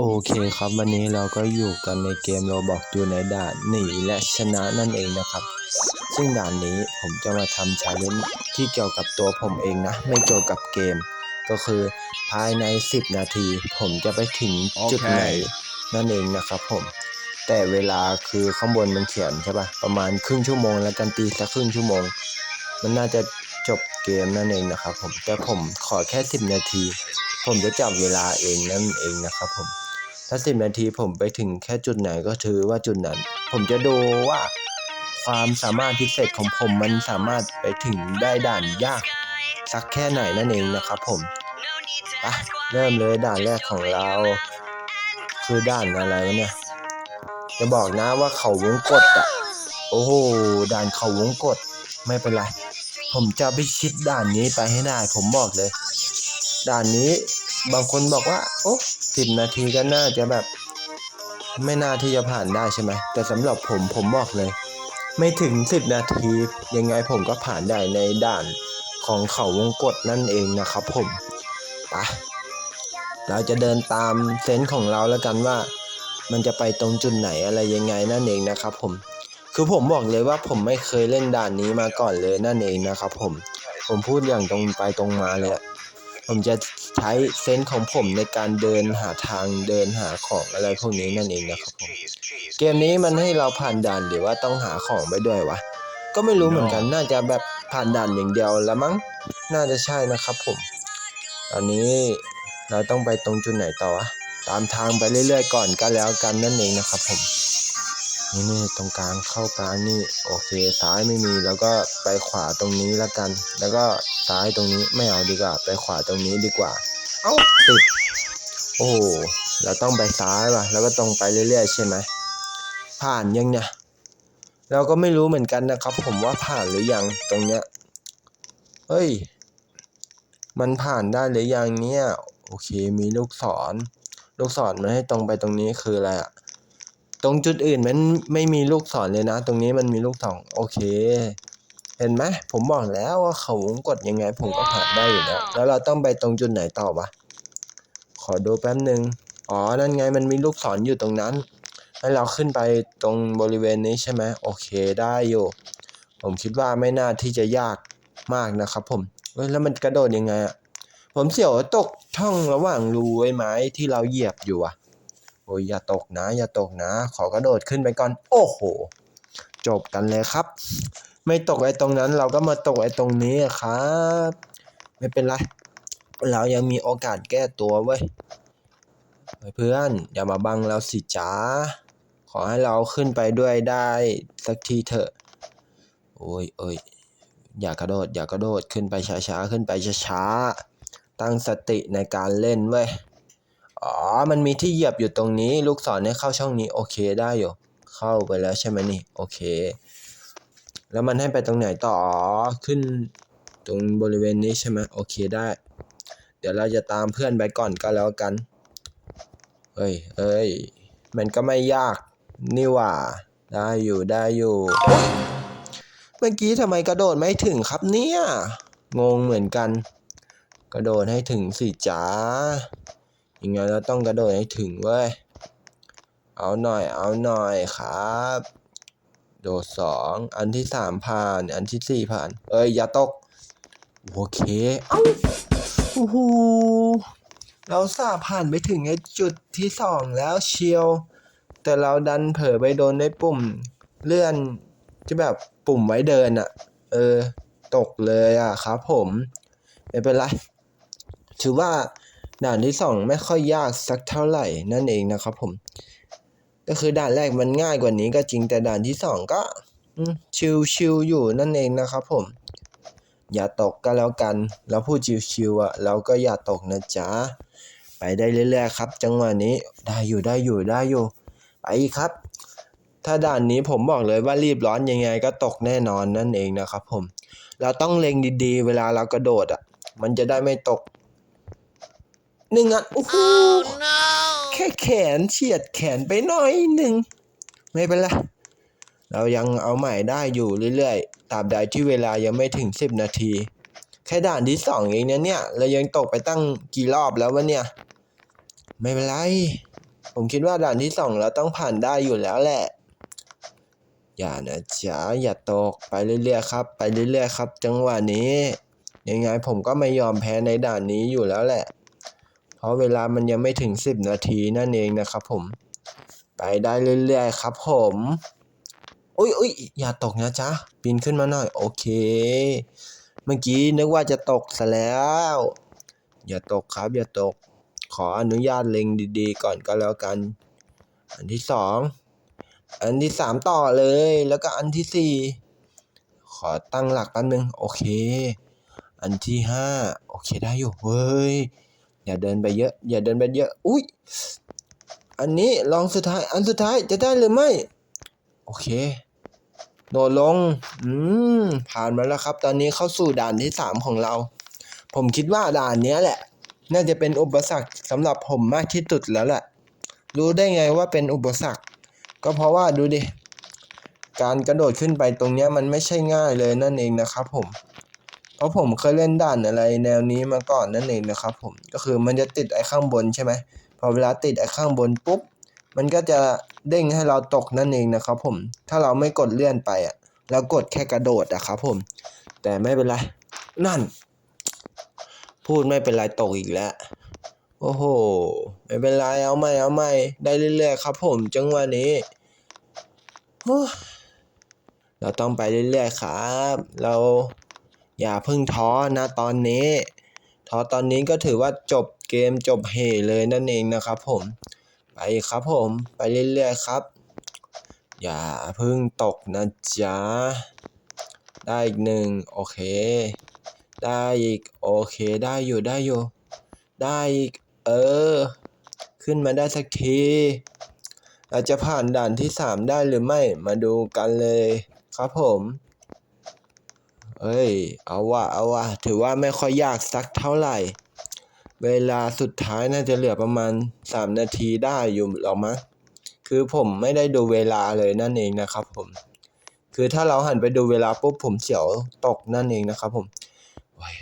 โอเคครับวันนี้เราก็อยู่กันในเกมโรบอกอยู่ในด่านหนีและชนะนั่นเองนะครับ ซึ่งด่านนี้ผมจะมาทำชาเลนจ์ที่เกี่ยวกับตัวผมเองนะ ไม่เกี่ยวกับเกม ก็คือภายใน 10 นาที ผมจะไปถึงจุดไหนนั่นเองนะครับผม แต่เวลาคือข้างบนมันเขียนใช่ปะประมาณครึ่งชั่วโมงแล้วกันตีสักครึ่งชั่วโมง มันน่าจะจบเกมนั่นเองนะครับผมแต่ผมขอแค่ 10 นาที ผมจะจับเวลาเองนั่นเองนะครับผม ถ้า10นาทีผมไปถึงแค่จุดไหนก็ถือว่าจุดนั้น ผมจะดูว่า ความสามารถพิเศษของผมมันสามารถไปถึงได้ด่านยาก สักแค่ไหนนั่นเองนะครับผมอะเริ่มเลยด่านแรกของเรา คือด่านอะไรวะเนี่ยจะบอกนะว่าเขาวงกดอะโอ้โหด่านเขาวงกดไม่เป็นไรผมจะไปชิดด่านนี้ไปให้ได้ผมบอกเลย ด่านนี้ บางคนบอกว่า โอ้สิบนาทีก็น่าจะแบบ ไม่น่าที่จะผ่านได้ใช่ไหมแต่สำหรับผมผมบอกเลย ไม่ถึงสิบนาทียังไงผมก็ผ่านได้ในด่านของเขาวงกฏนั่นเองนะครับ ผมไปเราจะเดินตามเซนส์ของเราแล้วกันว่า มันจะไปตรงจุดไหนอะไรยังไงนั่นเองนะครับ ผม คือผมบอกเลยว่าผมไม่เคยเล่นด่านนี้มาก่อนเลยนั่นเองนะครับ ผม ผมพูดอย่างตรงไปตรงมาเลยผมจะ ใช้เซนส์ของผมในการเดินหาทางเดินหาของอะไรพวกนี้นั่นเองนะครับผมเกมนี้มันให้เราผ่านด่านหรือว่าต้องหาของไปด้วยวะก็ไม่รู้เหมือนกันน่าจะแบบผ่านด่านอย่างเดียวละมั้งน่าจะใช่นะครับผม ตอนนี้เราต้องไปตรงจุดไหนต่อวะตามทางไปเรื่อยๆก่อนก็แล้วกันนั่นเองนะครับผมนี่นี่ตรงกลางเข้ากลางนี่โอเคซ้ายไม่มีแล้วก็ไปขวาตรงนี้แล้วกัน แล้วก็ ซ้ายตรงนี้ไม่เอาดีกว่า ไปขวาตรงนี้ดีกว่า เอ้าติด โอ้โหเราต้องไปซ้ายว่ะ แล้วก็ตรงไปเรื่อยๆใช่ไหมผ่านยังเนี่ย เราก็ไม่รู้เหมือนกันนะครับ ผมว่าผ่านหรือยังตรงเนี้ย เฮ้ย มันผ่านได้หรือยังเนี่ย โอเค มีลูกศร ลูกศรมันให้ตรงไปตรงนี้คืออะไรอะตรงจุดอื่นมันไม่มีลูกศรเลยนะ ตรงนี้มันมีลูกศรโอเค เห็นไหมผมบอกแล้วว่าเขาวงกดยังไง ผมก็ผ่านได้อยู่แล้ว แล้วเราต้องไปตรงจุดไหนต่อวะ ขอดูแป๊บหนึ่งอ๋อ นั่นไงมันมีลูกศรอยู่ตรงนั้น ให้เราขึ้นไปตรงบริเวณนี้ใช่ไหมโอเคได้อยู่ ผมคิดว่าไม่น่าที่จะยากมากนะครับ ผมเฮ้ยแล้วมันกระโดดยังไงอะผมเสียวตกช่องระหว่างรูไอ้ไม้ที่เราเหยียบอยู่อะโอ้ยอย่าตกนะ อย่าตกนะ ขอกระโดดขึ้นไปก่อน โอ้โห จบกันเลยครับ ไม่ตกไอ้ตรงนั้น เราก็มาตกไอ้ตรงนี้ครับ ไม่เป็นไร เรายังมีโอกาสแก้ตัวเว้ยเพื่อนอย่ามาบังเราสิจ้าขอให้เราขึ้นไปด้วยได้สักทีเถอะ โอ้ยเอ้ยอย่ากระโดด อย่ากระโดดขึ้นไปช้าๆขึ้นไปช้าๆตั้งสติในการเล่นเว้ยอ๋อ มันมีที่เหยียบอยู่ตรงนี้ ลูกศรให้เข้าช่องนี้ โอเคได้อยู่ เข้าไปแล้วใช่ไหมนี่ โอเค แล้วมันให้ไปตรงไหนต่อขึ้นตรงบริเวณนี้ใช่ไหมโอเคได้ เดี๋ยวเราจะตามเพื่อนไปก่อนก็แล้วกันเฮ้ยเอ้ย มันก็ไม่ยากนี่หว่า ได้อยู่ได้อยู่ เมื่อกี้ทำไมกระโดดไม่ถึงครับเนี่ย งงเหมือนกัน กระโดดให้ถึงสิจ๋ายังไงเราต้องกระโดดให้ถึงเว้ย เอาหน่อยเอาหน่อยครับ โดดสองอันที่สามผ่าน อันที่สี่ผ่าน เอ้ยอย่าตก โอเค เอ้าโอ้โหเราสาผ่านไปถึงไอ้จุดที่สองแล้วเชียว แต่เราดันเผลอไปโดนในปุ่ม เลื่อนที่แบบปุ่มไว้เดินอะ่ะเออ ตกเลยอะ่ะครับผม ไม่เป็นไร ถือว่าด่านที่สองไม่ค่อยยากสักเท่าไหร่นั่นเองนะครับผม ก็คือด่านแรกมันง่ายกว่านี้ก็จริงแต่ด่านที่สองก็อืมชิวๆอยู่นั่นเองนะครับผม อย่าตกก็แล้วกัน เราพูดชิวๆอะเราก็อย่าตกนะจ๊ะ ไปได้เรื่อยๆครับ จังหวะนี้ได้อยู่ได้อยู่ได้อยู่ไปครับ ถ้าด่านนี้ผมบอกเลยว่ารีบร้อนยังไงก็ตกแน่นอนนั่นเองนะครับผม เราต้องเล็งดีๆ เวลาเรากระโดดอะมันจะได้ไม่ตกหนึ่งอะโอ้โห แค่แขนเฉียดแขนไปหน่อยหนึ่ง ไม่เป็นไร เรายังเอาใหม่ได้อยู่เรื่อยๆ ตราบใดที่เวลายังไม่ถึงสิบนาที แค่ด่านที่สองเองนะเนี่ย เรายังตกไปตั้งกี่รอบแล้ววะเนี่ย ไม่เป็นไร ผมคิดว่าด่านที่สองเราต้องผ่านได้อยู่แล้วแหละ อย่านะจ๊ะอย่าตกไปเรื่อยๆครับ ไปเรื่อยๆครับ จังหวะนี้ ยังไงผมก็ไม่ยอมแพ้ในด่านนี้อยู่แล้วแหละ ราะเวลามันยังไม่ถึงสิบนาทีนั่นเองนะครับผม ไปได้เรื่อยๆครับผมอุ้ยอุ้ยอย่าตกนะจ๊ะปีนขึ้นมาหน่อย โอเค เมื่อกี้นึกว่าจะตกซะแล้ว อย่าตกครับอย่าตก ขออนุญาตเล็งดีๆ ก่อนก็แล้วกัน อันที่สองอันที่สามต่อเลย แล้วก็อันที่สี่ขอตั้งหลักแป๊บนึง โอเค อันที่ห้าโอเคได้อยู่เฮ้ย อย่าเดินไปเยอะ อย่าเดินไปเยอะ อุ้ย อันนี้ลองสุดท้าย อันสุดท้ายจะได้หรือไม่ โอเค โดดลง อืม ผ่านมาแล้วครับ ตอนนี้เข้าสู่ด่านที่สามของเรา ผมคิดว่าด่านนี้แหละ น่าจะเป็นอุปสรรคสำหรับผมมากที่สุดแล้วแหละ รู้ได้ไงว่าเป็นอุปสรรค ก็เพราะว่าดูดิ การกระโดดขึ้นไปตรงนี้มันไม่ใช่ง่ายเลยนั่นเองนะครับผม เพราะผมเคยเล่นด่านอะไรแนวนี้มาก่อนนั่นเองนะครับผมก็คือมันจะติดไอ้ข้างบนใช่ไหมพอเวลาติดไอ้ข้างบนปุ๊บ มันก็จะเด้งให้เราตกนั่นเองนะครับผมถ้าเราไม่กดเลื่อนไปอะเรากดแค่กระโดดอะครับผม แต่ไม่เป็นไร นั่น พูดไม่เป็นไรตกอีกแล้ว โอ้โห ไม่เป็นไรเอาใหม่เอาใหม่ได้เรื่อยๆครับผมจังหวะนี้เราต้องไปเรื่อยๆครับ เรา อย่าเพิ่งท้อนะตอนนี้ท้อตอนนี้ก็ถือว่าจบเกมจบเหเลยนั่นเองนะครับผม ไปครับผมไปเรื่อยๆครับ อย่าเพิ่งตกนะจ๊ะ ได้อีกหนึ่งโอเค ได้อีกโอเคได้อยู่ได้อยู่ ได้อีกเออ ขึ้นมาได้สักทีเราจะผ่านด่านที่สามได้หรือไม่มาดูกันเลยครับผม เอ้ย เอาวะเอาวะถือว่าไม่ค่อยยากสักเท่าไหร่ เวลาสุดท้ายน่าจะเหลือประมาณสามนาทีได้อยู่หรอกมั้งคือผมไม่ได้ดูเวลาเลยนั่นเองนะครับผม คือถ้าเราหันไปดูเวลาปุ๊บผมเสียวตกนั่นเองนะครับผมโอ้ย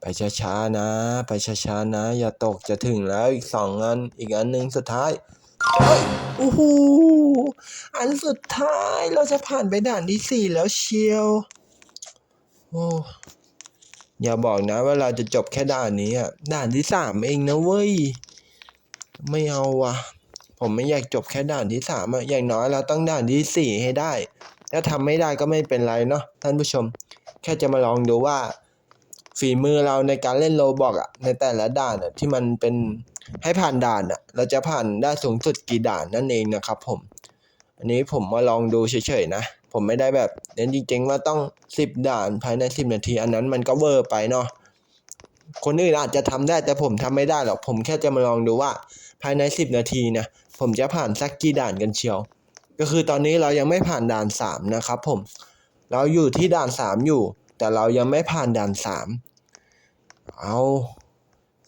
ไปช้าๆนะ ไปช้าๆนะ อย่าตกจะถึงแล้วอีกสองอันอีกอันหนึ่งสุดท้ายเฮ้ยโอ้โหอันสุดท้ายเราจะผ่านไปด่านที่สี่แล้วเชียว โอ้อย่าบอกนะว่าเราจะจบแค่ด่านนี้อะด่านที่สามเองนะเว้ย ไม่เอาว่ะ ผมไม่อยากจบแค่ด่านที่สามอะอย่างน้อยเราต้องด่านที่สี่ให้ได้ ถ้าทำไม่ได้ก็ไม่เป็นไรเนาะท่านผู้ชม แค่จะมาลองดูว่า ฝีมือเราในการเล่นโลบอกอะในแต่ละด่านอะที่มันเป็นให้ผ่านด่านอะเราจะผ่านได้สูงสุดกี่ด่านนั่นเองนะครับผม อันนี้ผมมาลองดูเฉยๆนะ ผมไม่ได้แบบเน้นจริงๆว่าต้องสิบด่านภายในสิบนาที อันนั้นมันก็เวอร์ไปเนาะคนอื่นอาจจะทำได้แต่ผมทำไม่ได้หรอก ผมแค่จะมาลองดูว่าภายในสิบนาทีนะผมจะผ่านสักกี่ด่านกันเชียว ก็คือตอนนี้เรายังไม่ผ่านด่านสามนะครับผมเราอยู่ที่ด่านสามอยู่ แต่เรายังไม่ผ่านด่านสามเอา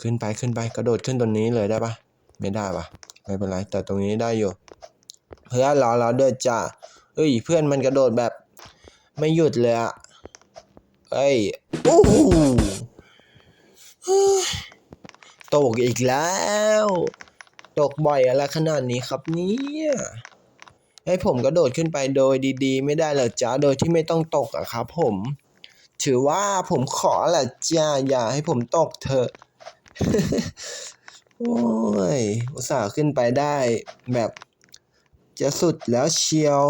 ขึ้นไปขึ้นไปกระโดดขึ้นตรงนี้เลยได้ปะไม่ได้ปะไม่เป็นไรแต่ตรงนี้ได้อยู่ เพื่อนรอเราเด้วยจ้า เอ้ย เพื่อนมันกระโดดแบบ ไม่หยุดเลยอะเอ้ยโอ้โหตกอีกแล้ว ตกบ่อยอะไรขนาดนี้ครับเนี่ยให้ผมกระโดดขึ้นไปโดยดีๆ ไม่ได้เหรอจ๊ะโดยที่ไม่ต้องตกอะครับ ผม ถือว่าผมขอแหละจ้าอย่าให้ผมตกเถอะโอ้ยอุตส่าห์ขึ้นไปได้แบบจะสุดแล้วเชียว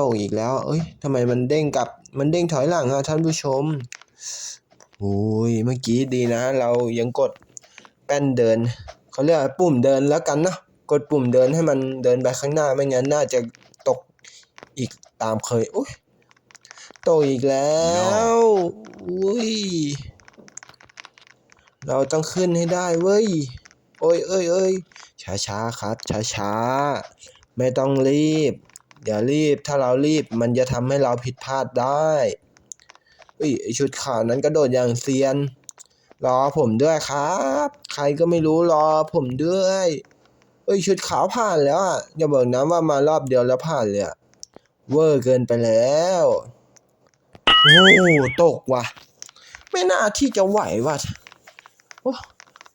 ตกอีกแล้ว เอ้ยทำไมมันเด้งกลับ มันเด้งถอยหลังอะท่านผู้ชมโอ้ยเมื่อกี้ดีนะ เรายังกดแป้นเดิน เขาเรียกปุ่มเดินแล้วกันเนาะกดปุ่มเดินให้มันเดินไปข้างหน้าไม่งั้นน่าจะตกอีกตามเคยอุ้ยตกอีกแล้วอุ้ยเราต้องขึ้นให้ได้เว้ยโอ้ยเอ้ยเอ้ยช้าช้าๆครับช้าช้าๆไม่ต้องรีบ อย่ารีบถ้าเรารีบมันจะทำให้เราผิดพลาดได้อ้ยไอชุดขาวนั้นกระโดดอย่างเซียน รอผมด้วยครับ ใครก็ไม่รู้รอผมด้วยเอ้ยชุดขาวผ่านแล้วอะอย่าบอกนะว่ามารอบเดียวแล้วผ่านเลยอะเวอร์เกินไปแล้วโอ้ตกว่ะ ไม่น่าที่จะไหวว่ะโอ้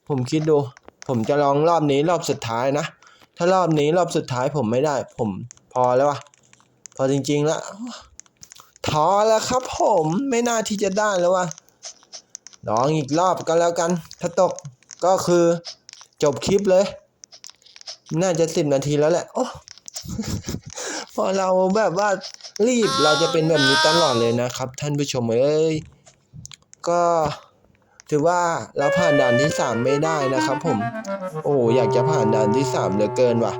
ผมคิดดู ผมจะลองรอบนี้รอบสุดท้ายนะ ถ้ารอบนี้รอบสุดท้ายผมไม่ได้ ผม อแล้ววะพอจริงๆแล้วท้อแล้วครับผมไม่น่าที่จะได้แล้ววะลองอีกรอบก็แล้วกัน ถ้าตกก็คือจบคลิปเลย น่าจะสิบนาทีแล้วแหละ โอ้พอเราแบบว่ารีบเราจะเป็นแบบนี้ตลอดเลยนะครับ ท่านผู้ชมเอ้ยก็ถือว่าเราผ่านด่านที่สามไม่ได้นะครับผม โอ้อยากจะผ่านด่านที่สามเหลือเกินว่ะ